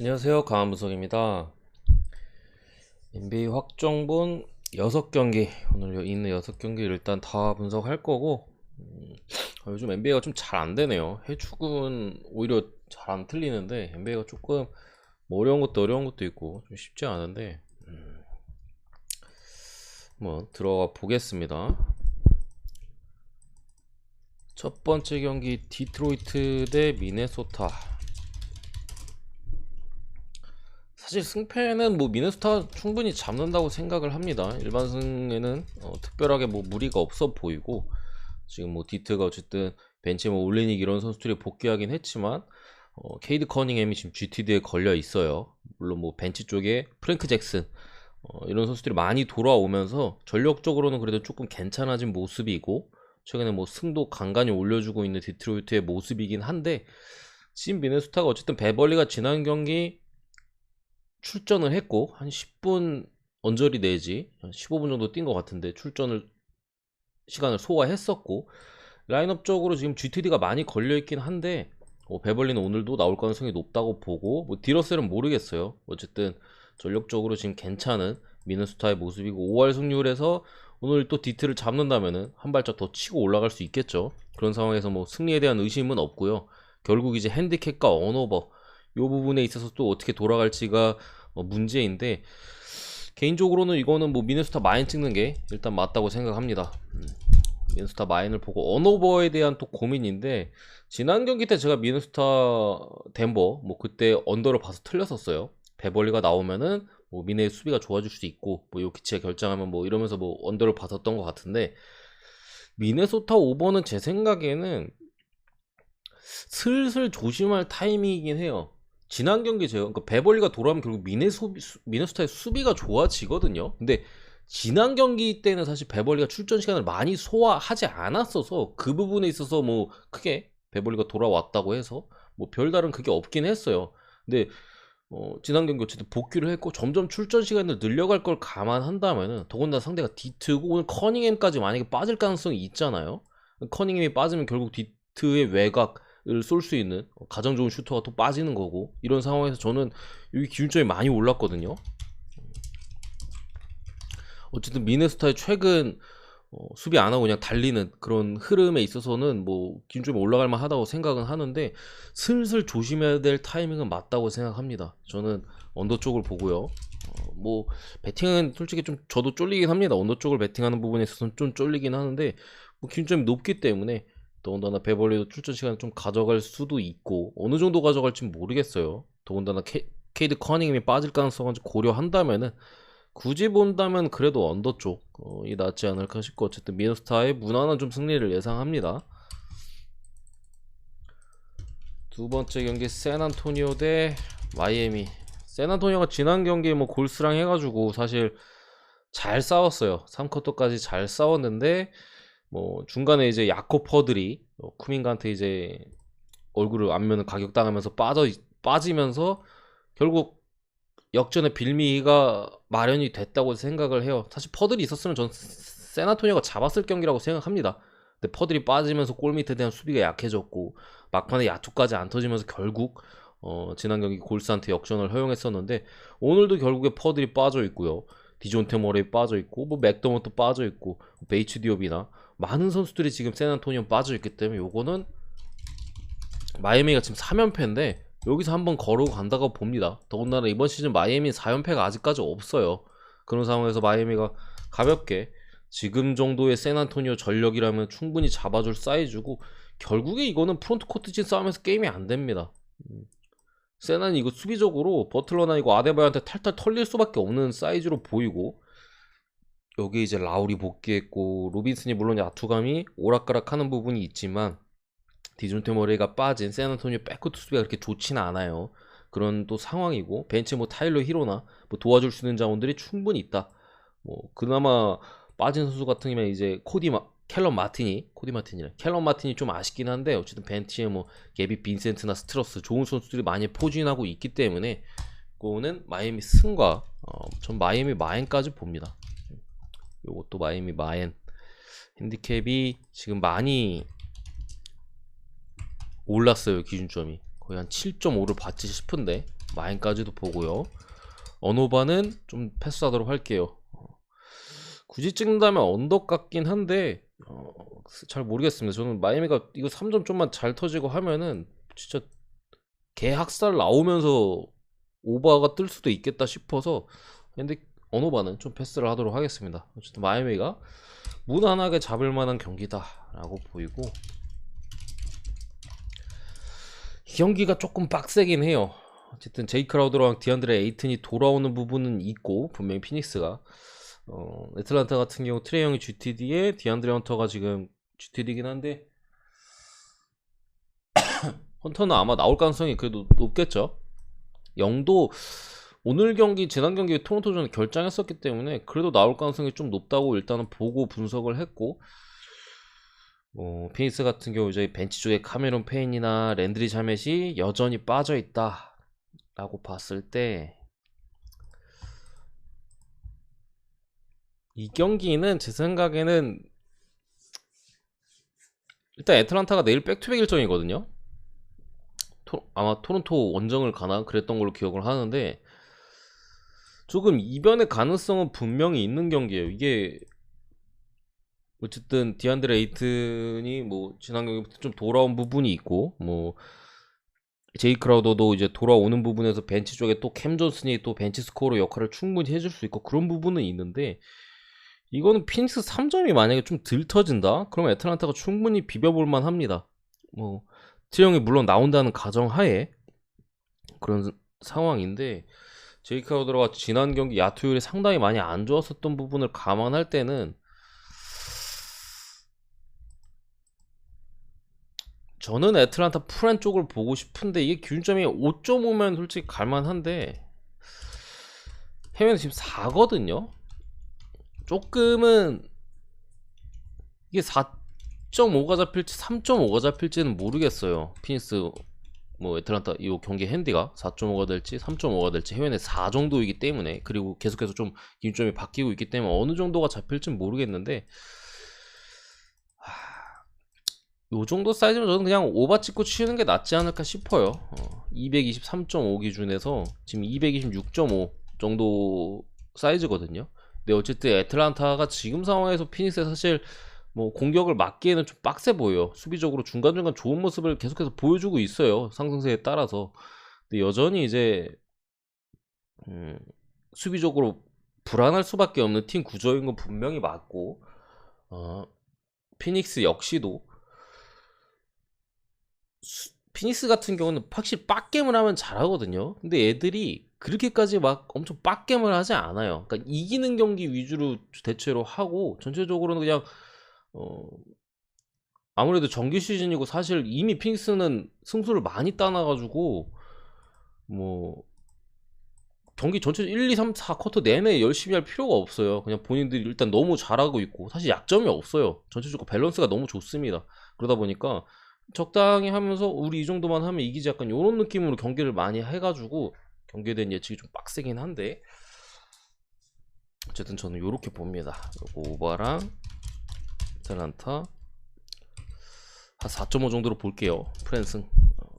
안녕하세요. 강한무석입니다. NBA 확정본 6경기, 오늘 있는 6경기 일단 다 분석할 거고, 음, 아, 요즘 NBA가 좀 잘 안 되네요. 해축은 오히려 잘 안 틀리는데, NBA가 조금 뭐 어려운 것도 어려운 것도 있고, 좀 쉽지 않은데, 음, 뭐, 들어가 보겠습니다. 첫 번째 경기, 디트로이트 대 미네소타. 사실 승패는 뭐 미네소타 충분히 잡는다고 생각을 합니다. 일반 승에는 어, 특별하게 뭐 무리가 없어 보이고 지금 뭐 디트가 어쨌든 벤치에 뭐 올리닉 이런 선수들이 복귀하긴 했지만 어, 케이드 커닝햄이 지금 GTD에 걸려 있어요. 물론 뭐 벤치 쪽에 프랭크 잭슨 어, 이런 선수들이 많이 돌아오면서 전력적으로는 그래도 조금 괜찮아진 모습이고 최근에 뭐 승도 간간히 올려주고 있는 디트로이트의 모습이긴 한데 지금 미네소타가 어쨌든 베벌리가 지난 경기 출전을 했고 한 10분 언저리 내지 한 15분 정도 뛴 것 같은데 출전을 시간을 소화했었고 라인업적으로 지금 GTD가 많이 걸려 있긴 한데 어, 베벌리는 오늘도 나올 가능성이 높다고 보고 뭐 디러셀은 모르겠어요. 어쨌든 전력적으로 지금 괜찮은 미네소타의 모습이고 5할 승률에서 오늘 또 디트를 잡는다면은 한 발짝 더 치고 올라갈 수 있겠죠. 그런 상황에서 뭐 승리에 대한 의심은 없고요. 결국 이제 핸디캡과 언오버 이 부분에 있어서 또 어떻게 돌아갈지가 어, 문제인데 개인적으로는 이거는 뭐 미네소타 마인 찍는 게 일단 맞다고 생각합니다. 음, 미네소타 마인을 보고 언오버에 대한 또 고민인데 지난 경기 때 제가 미네소타 덴버 뭐 그때 언더를 봐서 틀렸었어요. 베벌리가 나오면은 뭐 미네의 수비가 좋아질 수 있고 뭐 요키치에 결정하면 뭐 이러면서 뭐 언더를 봤었던 것 같은데 미네소타 오버는 제 생각에는 슬슬 조심할 타이밍이긴 해요. 지난 경기 제가 그러니까 베벌리가 돌아오면 결국 미네소, 미네소타의 수비가 좋아지거든요. 근데 지난 경기 때는 사실 베벌리가 출전 시간을 많이 소화하지 않았어서 그 부분에 있어서 뭐 크게 베벌리가 돌아왔다고 해서 뭐 별다른 그게 없긴 했어요. 근데 어, 지난 경기 어쨌든 복귀를 했고 점점 출전 시간을 늘려갈 걸 감안한다면은 더군다나 상대가 디트고 오늘 커닝햄까지 만약에 빠질 가능성이 있잖아요. 커닝햄이 빠지면 결국 디트의 외곽을 쏠 수 있는 가장 좋은 슈터가 또 빠지는 거고 이런 상황에서 저는 여기 기준점이 많이 올랐거든요. 어쨌든 미네소타의 최근 어, 수비 안 하고 그냥 달리는 그런 흐름에 있어서는 뭐 기준점이 올라갈 만하다고 생각은 하는데 슬슬 조심해야 될 타이밍은 맞다고 생각합니다. 저는 언더 쪽을 보고요. 어, 뭐 배팅은 솔직히 좀 저도 쫄리긴 합니다. 언더 쪽을 배팅하는 부분에 있어서는 좀 쫄리긴 하는데 뭐 기준점이 높기 때문에 더군다나 베벌리도 출전 시간을 좀 가져갈 수도 있고 어느 정도 가져갈지 모르겠어요. 더군다나 케, 케이드 커닝이 빠질 가능성을 고려한다면은 굳이 본다면 그래도 언더 쪽이 낫지 않을까 싶고 어쨌든 미너스타의 무난한 좀 승리를 예상합니다. 두 번째 경기 샌안토니오 대 마이애미. 샌안토니오가 지난 경기에 뭐 골스랑 해가지고 사실 잘 싸웠어요. 3쿼터까지 잘 싸웠는데 뭐 중간에 이제 야코퍼들이 어, 쿠민가한테 이제 얼굴을 안면을 가격당하면서 빠져 빠지면서 결국 역전의 빌미가 마련이 됐다고 생각을 해요. 사실 퍼들이 있었으면 전 세나토니오가 잡았을 경기라고 생각합니다. 근데 퍼들이 빠지면서 골 밑에 대한 수비가 약해졌고 막판에 야투까지 안 터지면서 결국 어, 지난 경기 골스한테 역전을 허용했었는데 오늘도 결국에 퍼들이 빠져 있고요. 디존테 머레이 빠져 있고 뭐 맥더먼도 빠져 있고 베이츠 디옵이나 많은 선수들이 지금 세나토니오 빠져 있기 때문에 요거는 마이애미가 지금 3연패인데 여기서 한번 걸어고 간다고 봅니다. 더군다나 이번 시즌 마이애미 4연패가 아직까지 없어요. 그런 상황에서 마이애미가 가볍게 지금 정도의 샌안토니오 전력이라면 충분히 잡아줄 사이즈고 결국에 이거는 프론트 코트진 싸움에서 게임이 안 됩니다. 음. 세난 이거 수비적으로 버틀러나 이거 아데바요한테 탈탈 털릴 수밖에 없는 사이즈로 보이고 여기 이제 라울이 복귀했고 로빈슨이 물론 야투감이 오락가락하는 부분이 있지만 디존테 머레이가 빠진 샌안토니오 백코트 수비가 그렇게 좋지는 않아요. 그런 또 상황이고 벤치 뭐 타일러 히로나 뭐 도와줄 수 있는 자원들이 충분히 있다. 뭐 그나마 빠진 선수 같은 경우는 이제 코디 마, 캘럼 마틴이 코디 마틴이래 캘럼 마틴이 좀 아쉽긴 한데 어쨌든 벤치에 뭐 게비 빈센트나 스트러스 좋은 선수들이 많이 포진하고 있기 때문에 그거는 마이애미 승과 어, 전 마이애미 마엔까지 봅니다. 요것도 마이애미 마엔 핸디캡이 지금 많이 올랐어요 기준점이 거의 한 7.5를 받지 싶은데 마인까지도 보고요. 언오바는 좀 패스하도록 할게요. 어, 굳이 찍는다면 언덕 같긴 한데 어, 잘 모르겠습니다. 저는 마이애미가 이거 3점 좀만 잘 터지고 하면은 진짜 개 학살 나오면서 오바가 뜰 수도 있겠다 싶어서 근데 언오바는 좀 패스를 하도록 하겠습니다. 어쨌든 마이애미가 무난하게 잡을 만한 경기다라고 보이고 이 경기가 조금 빡세긴 해요. 어쨌든 제이 크라우드랑 디안드레 에이튼이 돌아오는 부분은 있고 분명히 피닉스가 어, 애틀란타 같은 경우 트레이 형이 GTD에 디안드레 헌터가 지금 GTD긴 한데 헌터는 아마 나올 가능성이 그래도 높겠죠. 영도 오늘 경기 지난 경기 토론토전 결장했었기 때문에 그래도 나올 가능성이 좀 높다고 일단은 보고 분석을 했고 어, 피닉스 같은 경우 이제 벤치 쪽에 카메론 페인이나 랜드리 자멧이 여전히 빠져 있다 라고 봤을 때 이 경기는 제 생각에는 일단 애틀란타가 내일 백투백 일정이거든요. 토- 아마 토론토 원정을 가나 그랬던 걸로 기억을 하는데 조금 이변의 가능성은 분명히 있는 경기예요. 이게 어쨌든 디안드레 에이튼이 뭐 지난 경기부터 좀 돌아온 부분이 있고 뭐 제이 크라우더도 이제 돌아오는 부분에서 벤치 쪽에 또 캠 존슨이 또 벤치 스코어로 역할을 충분히 해줄 수 있고 그런 부분은 있는데 이거는 피닉스 3점이 만약에 좀 덜 터진다? 그러면 애틀란타가 충분히 비벼볼 만 합니다. 뭐 트형이 물론 나온다는 가정하에 그런 상황인데 제이 크라우더가 지난 경기 야투율이 상당히 많이 안 좋았었던 부분을 감안할 때는 저는 애틀란타 프렌 쪽을 보고 싶은데 이게 기준점이 5.5면 솔직히 갈만한데 해외는 지금 4거든요. 조금은 이게 4.5가 잡힐지 3.5가 잡힐지는 모르겠어요. 피니스 뭐 애틀란타 이 경기 핸디가 4.5가 될지 3.5가 될지 해외는 4 정도이기 때문에 그리고 계속해서 좀 기준점이 바뀌고 있기 때문에 어느 정도가 잡힐지는 모르겠는데 요 정도 사이즈면 저는 그냥 오바 찍고 치는 게 낫지 않을까 싶어요. 어, 223.5 기준에서 지금 226.5 정도 사이즈거든요. 근데 어쨌든 애틀란타가 지금 상황에서 피닉스에 사실 뭐 공격을 막기에는 좀 빡세 보여요. 수비적으로 중간중간 좋은 모습을 계속해서 보여주고 있어요. 상승세에 따라서. 근데 여전히 이제 음, 수비적으로 불안할 수밖에 없는 팀 구조인 건 분명히 맞고 어, 피닉스 역시도 수- 피닉스 같은 경우는 확실히 빡겜을 하면 잘하거든요. 근데 애들이 그렇게까지 막 엄청 빡겜을 하지 않아요. 그러니까 이기는 경기 위주로 대체로 하고 전체적으로는 그냥 어 아무래도 정규 시즌이고 사실 이미 피닉스는 승수를 많이 따놔가지고 뭐 경기 전체 1, 2, 3, 4 쿼터 내내 열심히 할 필요가 없어요. 그냥 본인들이 일단 너무 잘하고 있고 사실 약점이 없어요. 전체적으로 밸런스가 너무 좋습니다. 그러다 보니까 적당히 하면서 우리 이 정도만 하면 이기지 약간 이런 느낌으로 경기를 많이 해가지고 경기에 대한 예측이 좀 빡세긴 한데 어쨌든 저는 이렇게 봅니다. 요거 오바랑 아틀란타 한 4.5 정도로 볼게요. 프랜승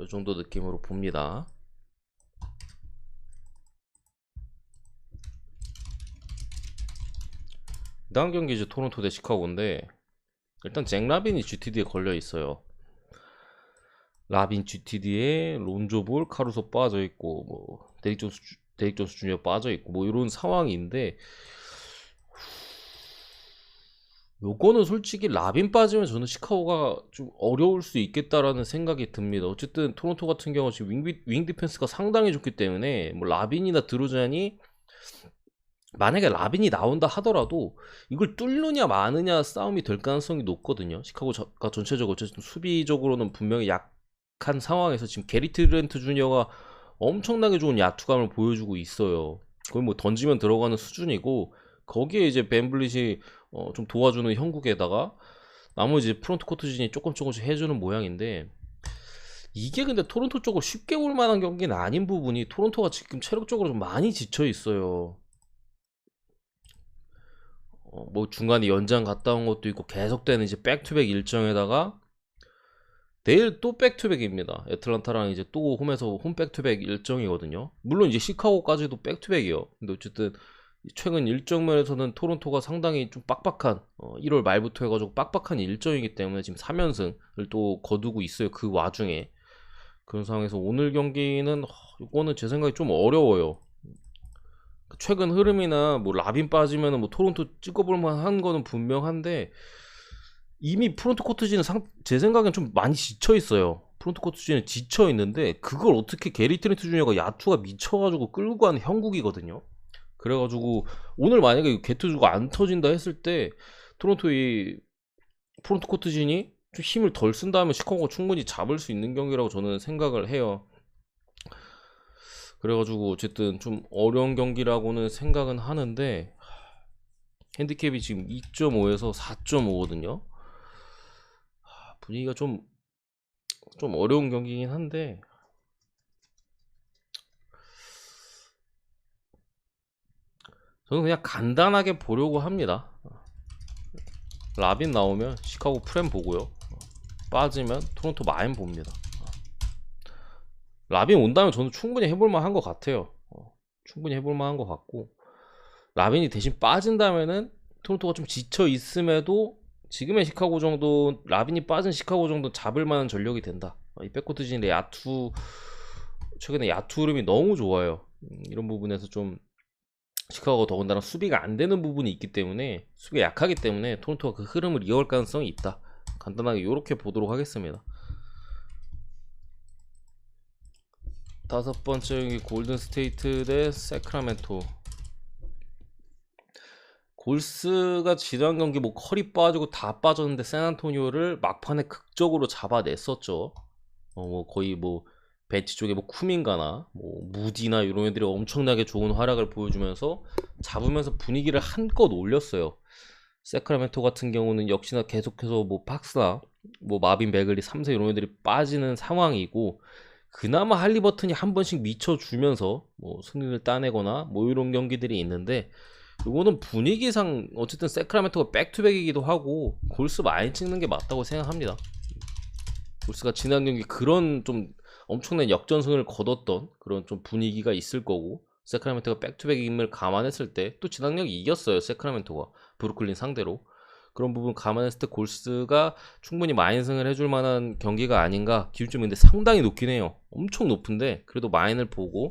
이 정도 느낌으로 봅니다. 다음 경기 이제 토론토 대 시카고인데 일단 잭 라빈이 GTD에 걸려 있어요. 라빈 GTD에 론조볼 카루소 빠져 있고 뭐 데릭 존스 주- 데릭 존스 주니어 빠져 있고 뭐 이런 상황인데 요거는 솔직히 라빈 빠지면 저는 시카고가 좀 어려울 수 있겠다라는 생각이 듭니다. 어쨌든 토론토 같은 경우 지금 윙, 비- 윙 디펜스가 상당히 좋기 때문에 뭐 라빈이나 드로잔이 만약에 라빈이 나온다 하더라도 이걸 뚫느냐 마느냐 싸움이 될 가능성이 높거든요. 시카고가 전체적으로 수비적으로는 분명히 약한 상황에서 지금 게리 트 렌트 주니어가 엄청나게 좋은 야투감을 보여주고 있어요. 거의 뭐 던지면 들어가는 수준이고 거기에 이제 벤블릿이 어, 좀 도와주는 형국에다가 나머지 프론트 코트진이 조금 조금씩 해주는 모양인데 이게 근데 토론토 쪽으로 쉽게 올 만한 경기는 아닌 부분이 토론토가 지금 체력적으로 좀 많이 지쳐 있어요. 어, 뭐 중간에 연장 갔다 온 것도 있고 계속되는 이제 백투백 일정에다가 내일 또 백투백입니다. 애틀란타랑 이제 또 홈에서 홈 백투백 일정이거든요. 물론 이제 시카고까지도 백투백이요. 근데 어쨌든 최근 일정 면에서는 토론토가 상당히 좀 빡빡한 어, 1월 말부터 해가지고 빡빡한 일정이기 때문에 지금 3연승을 또 거두고 있어요. 그 와중에 그런 상황에서 오늘 경기는 어, 이거는 제 생각에 좀 어려워요. 최근 흐름이나 뭐 라빈 빠지면은 뭐 토론토 찍어볼 만한 거는 분명한데 이미 프론트 코트지는 상, 제 생각엔 좀 많이 지쳐 있어요. 프론트 코트지는 지쳐 있는데 그걸 어떻게 게리 트렌트 주니어가 야투가 미쳐가지고 끌고 가는 형국이거든요. 그래가지고 오늘 만약에 게트주가 안 터진다 했을 때 토론토의 프론트 코트진이 좀 힘을 덜 쓴 다음에 시카고가 충분히 잡을 수 있는 경기라고 저는 생각을 해요. 그래가지고 어쨌든 좀 어려운 경기라고는 생각은 하는데 핸디캡이 지금 2.5에서 4.5거든요. 분위기가 좀, 좀 어려운 경기긴 한데, 저는 그냥 간단하게 보려고 합니다. 라빈 나오면 시카고 프렘 보고요. 빠지면 토론토 마인 봅니다. 라빈 온다면 저는 충분히 해볼만 한것 같아요. 어, 충분히 해볼만 한것 같고, 라빈이 대신 빠진다면은 토론토가 좀 지쳐 있음에도 지금의 시카고 정도 라빈이 빠진 시카고 정도 잡을 만한 전력이 된다. 이 백코트 진의 야투 최근에 야투 흐름이 너무 좋아요. 음, 이런 부분에서 좀 시카고가 더군다나 수비가 안 되는 부분이 있기 때문에 수비가 약하기 때문에 토론토가 그 흐름을 이어갈 가능성이 있다. 간단하게 이렇게 보도록 하겠습니다. 다섯 번째 경기 골든 스테이트 대 세크라멘토. 골스가 지난 경기 뭐 컬이 빠지고 다 빠졌는데 샌안토니오를 막판에 극적으로 잡아냈었죠. 어, 뭐 거의 뭐 배치 쪽에 뭐 쿠민가나 뭐 무디나 이런 애들이 엄청나게 좋은 활약을 보여주면서 잡으면서 분위기를 한껏 올렸어요. 세크라멘토 같은 경우는 역시나 계속해서 뭐 박스나 뭐 마빈 베글리 3세 이런 애들이 빠지는 상황이고 그나마 할리버튼이 한 번씩 미쳐주면서 뭐 승리를 따내거나 뭐 이런 경기들이 있는데 이거는 분위기상 어쨌든 세크라멘토가 백투백이기도 하고 골스 많이 찍는 게 맞다고 생각합니다. 골스가 지난 경기 그런 좀 엄청난 역전승을 거뒀던 그런 좀 분위기가 있을 거고 세크라멘토가 백투백 임을 감안했을 때 또 지난 경기 이겼어요 세크라멘토가 브루클린 상대로 그런 부분 감안했을 때 골스가 충분히 마인승을 해줄 만한 경기가 아닌가 기준점이 근데 상당히 높긴 해요 엄청 높은데 그래도 마인을 보고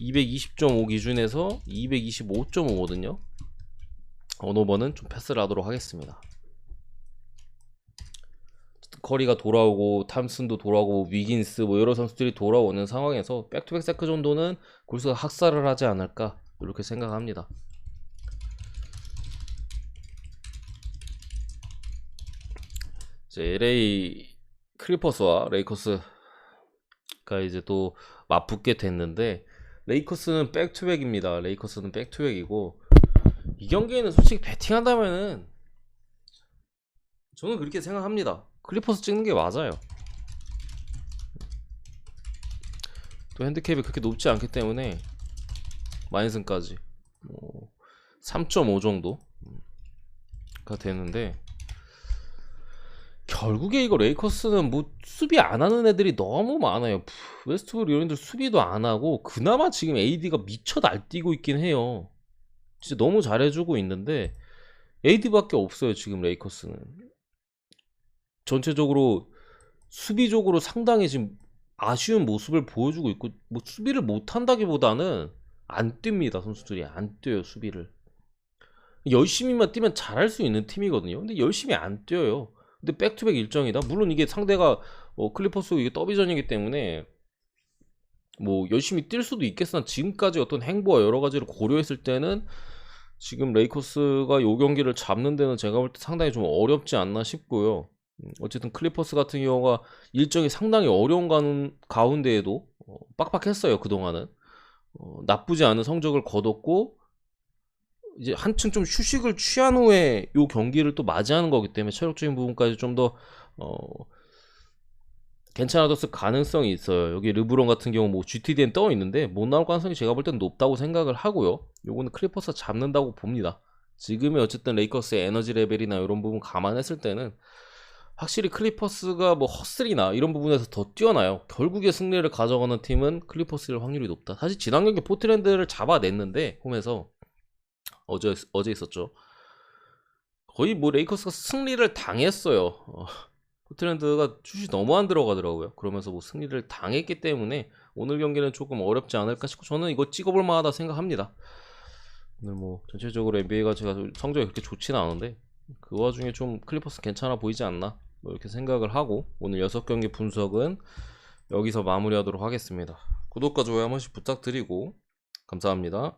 220.5 기준에서 225.5거든요. 어느 번은 좀 패스를 하도록 하겠습니다. 커리가 돌아오고 탐슨도 돌아오고 위긴스 뭐 여러 선수들이 돌아오는 상황에서 백투백 세크 정도는 골스가 학살을 하지 않을까 이렇게 생각합니다. 이제 LA 크리퍼스와 레이커스가 이제 또 맞붙게 됐는데 레이커스는 백투백입니다. 레이커스는 백투백이고 이 경기에는 솔직히 배팅한다면은 저는 그렇게 생각합니다. 클리퍼스 찍는 게 맞아요. 또 핸드캡이 그렇게 높지 않기 때문에 마인슨까지 뭐 3.5 정도가 되는데 결국에 이거 레이커스는 뭐 수비 안 하는 애들이 너무 많아요. 웨스트브룩 이런 애들 수비도 안 하고 그나마 지금 AD가 미쳐 날뛰고 있긴 해요. 진짜 너무 잘해주고 있는데 AD밖에 없어요 지금 레이커스는. 전체적으로 수비적으로 상당히 지금 아쉬운 모습을 보여주고 있고 뭐 수비를 못 한다기보다는 안 뜁니다 선수들이 안 뛰어요 수비를. 열심히만 뛰면 잘할 수 있는 팀이거든요. 근데 열심히 안 뛰어요. 근데 백투백 일정이다. 물론 이게 상대가 어, 클리퍼스 이게 더비전이기 때문에 뭐 열심히 뛸 수도 있겠으나 지금까지 어떤 행보와 여러 가지를 고려했을 때는 지금 레이커스가 요 경기를 잡는 데는 제가 볼 때 상당히 좀 어렵지 않나 싶고요. 음, 어쨌든 클리퍼스 같은 경우가 일정이 상당히 어려운 가운데에도 어, 빡빡했어요 그동안은 어, 나쁘지 않은 성적을 거뒀고 이제 한층 좀 휴식을 취한 후에 요 경기를 또 맞이하는 거기 때문에 체력적인 부분까지 좀더 어, 괜찮아졌을 가능성이 있어요. 여기 르브론 같은 경우 뭐 GTD엔 떠 있는데 못 나올 가능성이 제가 볼 때는 높다고 생각을 하고요. 요거는 클리퍼스 잡는다고 봅니다. 지금의 어쨌든 레이커스의 에너지 레벨이나 이런 부분 감안했을 때는 확실히 클리퍼스가 뭐 허슬이나 이런 부분에서 더 뛰어나요. 결국에 승리를 가져가는 팀은 클리퍼스일 확률이 높다. 사실 지난 경기 포트랜드를 잡아냈는데 홈에서 어제 어제 있었죠. 거의 뭐 레이커스가 승리를 당했어요. 어, 포트랜드가 슛이 너무 안 들어가더라고요. 그러면서 뭐 승리를 당했기 때문에 오늘 경기는 조금 어렵지 않을까 싶고 저는 이거 찍어볼 만하다 생각합니다. 오늘 뭐 전체적으로 NBA가 제가 성적이 그렇게 좋지는 않은데 그 와중에 좀 클리퍼스 괜찮아 보이지 않나 뭐 이렇게 생각을 하고 오늘 6경기 분석은 여기서 마무리하도록 하겠습니다. 구독과 좋아요 한 번씩 부탁드리고 감사합니다.